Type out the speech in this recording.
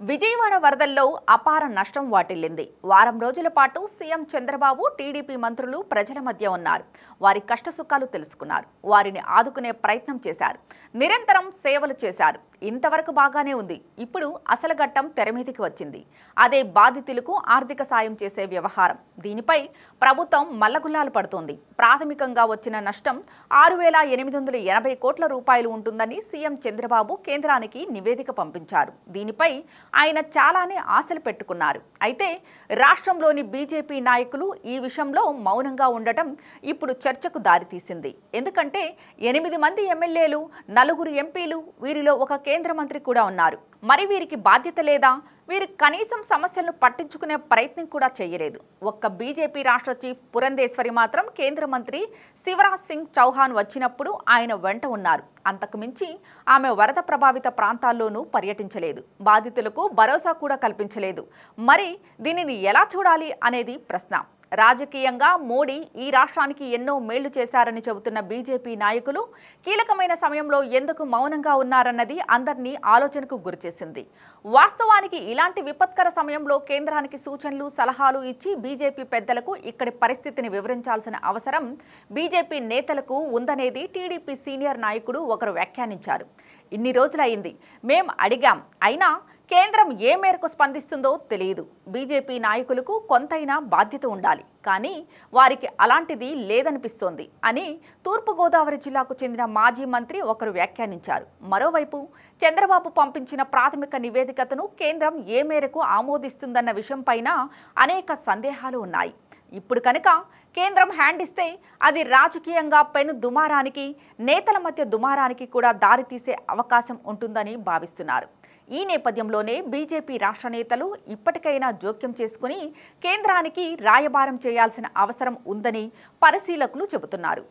విజయవాడ వరదల్లో అపార నష్టం వాటిల్లింది. వారం రోజుల పాటు సీఎం చంద్రబాబు టీడీపీ మంత్రులు ప్రజల మధ్య ఉన్నారు. వారి కష్టసుఖాలు తెలుసుకున్నారు. వారిని ఆదుకునే ప్రయత్నం చేశారు. నిరంతరం సేవలు చేశారు. ఇంతవరకు బాగానే ఉంది. ఇప్పుడు అసలు ఘట్టం తెరమీదికి వచ్చింది. అదే బాధితులకు ఆర్థిక సాయం చేసే వ్యవహారం. దీనిపై ప్రభుత్వం మల్లగుల్లాలు పడుతోంది. ప్రాథమికంగా వచ్చిన నష్టం ఆరు వేల ఎనిమిది వందల ఎనభై కోట్ల రూపాయలు ఉంటుందని సీఎం చంద్రబాబు కేంద్రానికి నివేదిక పంపించారు. దీనిపై ఆయన చాలానే ఆశలు పెట్టుకున్నారు. అయితే రాష్ట్రంలోని బీజేపీ నాయకులు ఈ విషయంలో మౌనంగా ఉండటం ఇప్పుడు చర్చకు దారితీసింది. ఎందుకంటే ఎనిమిది మంది ఎమ్మెల్యేలు నలుగురు ఎంపీలు వీరిలో ఒక కేంద్ర మంత్రి కూడా ఉన్నారు. మరి వీరికి బాధ్యత లేదా? వీరు కనీసం సమస్యలను పట్టించుకునే ప్రయత్నం కూడా చేయలేదు. ఒక్క బీజేపీ రాష్ట్ర చీఫ్ పురంధేశ్వరి మాత్రం కేంద్ర మంత్రి శివరాజ్ సింగ్ చౌహాన్ వచ్చినప్పుడు ఆయన వెంట ఉన్నారు. అంతకుమించి ఆమె వరద ప్రభావిత ప్రాంతాల్లోనూ పర్యటించలేదు. బాధితులకు భరోసా కూడా కల్పించలేదు. మరి దీనిని ఎలా చూడాలి అనేది ప్రశ్న. రాజకీయంగా మోడీ ఈ రాష్ట్రానికి ఎన్నో మేళ్ళు చేశారని చెబుతున్న బీజేపీ నాయకులు కీలకమైన సమయంలో ఎందుకు మౌనంగా ఉన్నారన్నది అందరినీ ఆలోచనకు గురిచేసింది. వాస్తవానికి ఇలాంటి విపత్కర సమయంలో కేంద్రానికి సూచనలు సలహాలు ఇచ్చి బీజేపీ పెద్దలకు ఇక్కడి పరిస్థితిని వివరించాల్సిన అవసరం బీజేపీ నేతలకు ఉందనేది టీడీపీ సీనియర్ నాయకుడు ఒకరు వ్యాఖ్యానించారు. ఇన్ని రోజులైంది. మేం అడిగాం. అయినా కేంద్రం ఏ మేరకు స్పందిస్తుందో తెలియదు బీజేపీ నాయకులకు కొంతైనా బాధ్యత ఉండాలి. కానీ వారికి అలాంటిది లేదనిపిస్తోంది అని తూర్పుగోదావరి జిల్లాకు చెందిన మాజీ మంత్రి ఒకరు వ్యాఖ్యానించారు. మరోవైపు చంద్రబాబు పంపించిన ప్రాథమిక నివేదికతను కేంద్రం ఏ మేరకు ఆమోదిస్తుందన్న విషయంపైన అనేక సందేహాలు ఉన్నాయి. ఇప్పుడు కనుక కేంద్రం హ్యాండ్ ఇస్తే అది రాజకీయంగా పెను దుమారానికి నేతల మధ్య దుమారానికి కూడా దారితీసే అవకాశం ఉంటుందని భావిస్తున్నారు. ఈ నేపథ్యంలోనే బీజేపీ రాష్ట్ర నేతలు ఇప్పటికైనా జోక్యం చేసుకుని కేంద్రానికి రాయబారం చేయాల్సిన అవసరం ఉందని పరిశీలకులు చెబుతున్నారు.